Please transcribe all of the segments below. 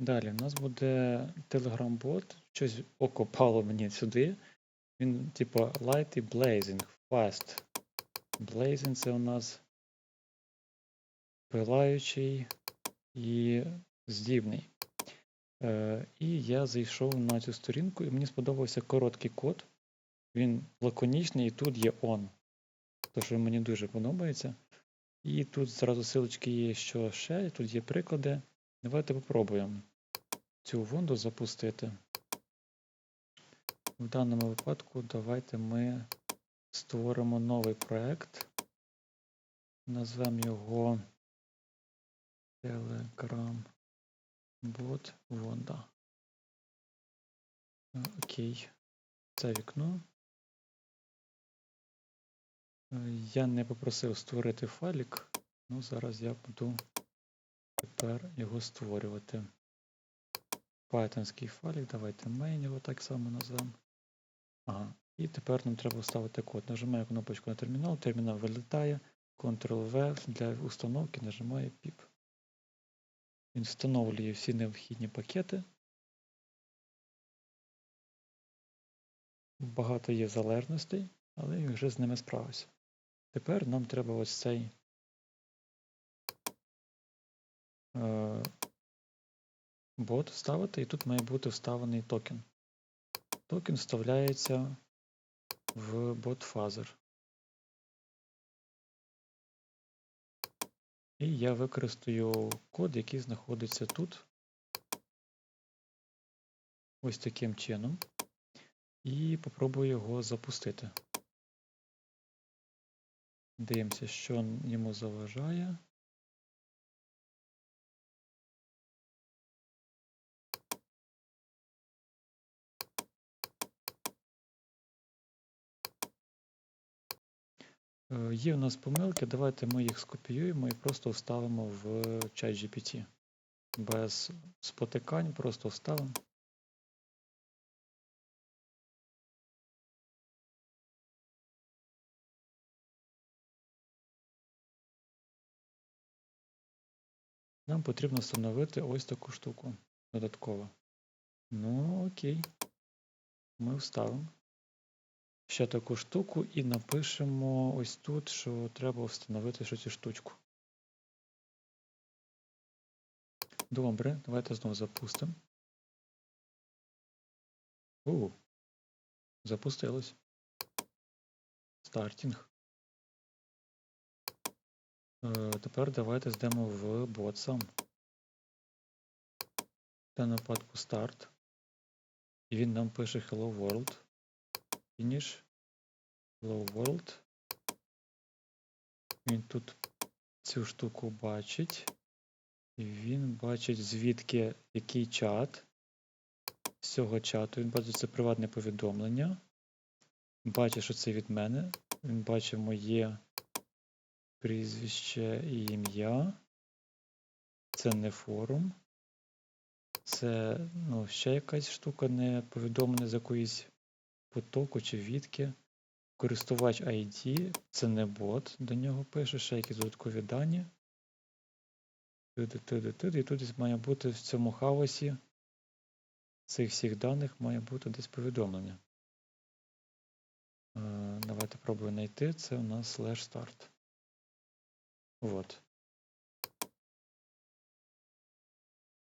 Далі, у нас буде Telegram-бот. Щось око пало мені сюди. Він, типу, light і blazing, fast. Blazing це у нас пилаючий і здібний. Е, і я зайшов на цю сторінку, і мені сподобався короткий код. Він лаконічний, і тут є on. То, що мені дуже подобається. І тут зразу силочки є, що ще, тут є приклади. Давайте попробуємо цю вонду запустити. В даному випадку давайте ми створимо новий проект. Назвемо його Telegram Bot. Е, Окей. Це вікно. Е, Я не попросив створити файлик, ну зараз я буду тепер його створювати. Pythonський файлик, давайте main його так само назвемо. Ага. І тепер нам треба вставити код. Нажимаю кнопочку на термінал, термінал вилітає, Ctrl-V для установки нажимаю PIP. Він встановлює всі необхідні пакети. Багато є залежностей, але він вже з ними справився. Тепер нам треба ось цей бот вставити, і тут має бути вставлений токен. Токен вставляється в Phaser. І я використаю код, який знаходиться тут. Ось таким чином. І попробую його запустити. Дивимося, що йому заважає. Є у нас помилки, давайте ми їх скопіюємо і просто вставимо в чат GPT. Без спотикань, просто вставимо. Нам потрібно встановити ось таку штуку додатково. Ну, окей. Ми вставимо ще таку штуку і напишемо ось тут, що треба встановити ще цю штучку. Добре, давайте знову запустимо. У, запустилось. Стартінг. Е, Тепер давайте здамо в бот сам. В даному випадку старт. І він нам пише Hello World. Finish. Hello World. Він тут цю штуку бачить. І він бачить, звідки який чат. З цього чату. Він бачить це приватне повідомлення. Бачить, що це від мене. Він бачить моє прізвище і ім'я. Це не форум. Це ну, ще якась штука, не повідомлення з якоїсь потоку чи відки. Користувач ID це не бот, до нього пише ще якісь додаткові дані. Туди, туди, туди. І тут має бути в цьому хаосі цих всіх даних має бути десь повідомлення. Е, Давайте пробую знайти. Це у нас slash start. Вот.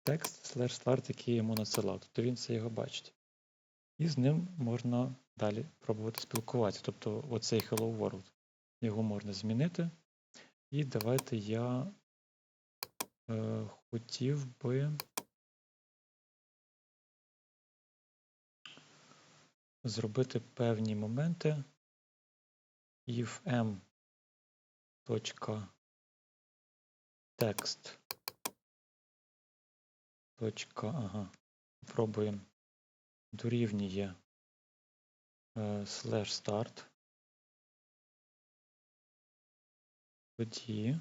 Текст slash start, який йому надсилав. Тобто він це його бачить. І з ним можна далі пробувати спілкуватися. Тобто оцей Hello World. Його можна змінити. І давайте я е, хотів би зробити певні моменти. If m точка, ага, пробуємо дорівнює е, slash start. Тоді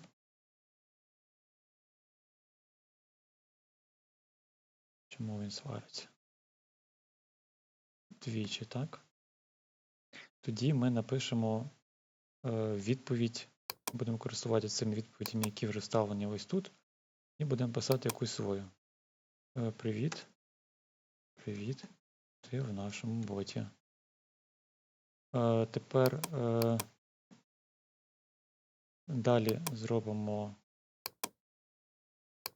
чому він свариться? Двічі, так? Тоді ми напишемо е, відповідь, будемо користуватися цими відповідями, які вже вставлені ось тут, і будемо писати якусь свою. Е, Привіт. Привіт. Ти в нашому боті. Е, Тепер е, далі зробимо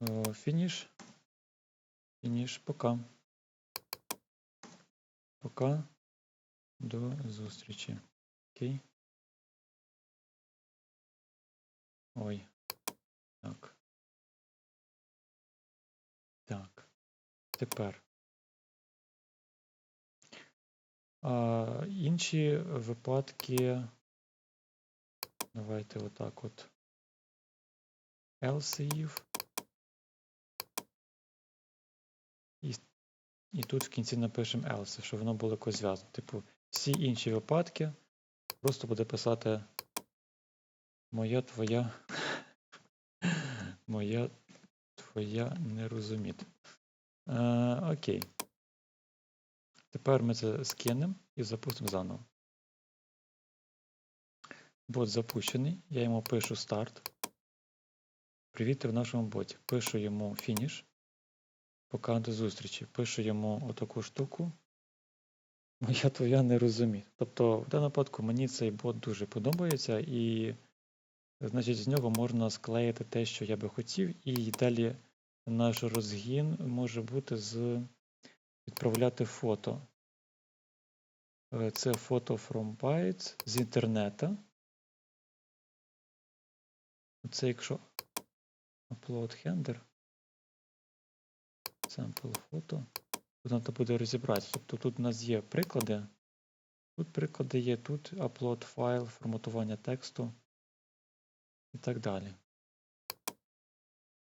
е, фініш. Фініш. Пока. Пока. До зустрічі. Окей. Ой. Так. Так. Тепер. А, інші випадки. Давайте отак от. If. І, і тут в кінці напишемо else, щоб воно було якось зв'язано. Типу, всі інші випадки просто буде писати моя твоя. моя твоя не розуміти. Е, окей. Тепер ми це скинемо і запустимо заново. Бот запущений. Я йому пишу старт. Привіт, в нашому боті. Пишу йому фініш. Пока до зустрічі. Пишу йому отаку штуку. Моя твоя не розуміє. Тобто, в даному випадку мені цей бот дуже подобається, і, значить, з нього можна склеїти те, що я би хотів, і далі наш розгін може бути з відправляти фото. Е, Це фото from bytes з інтернету. Це якщо upload handler, sample фото. Тут треба буде розібратися. Тобто тут у нас є приклади. Тут приклади є, тут upload файл, форматування тексту і так далі.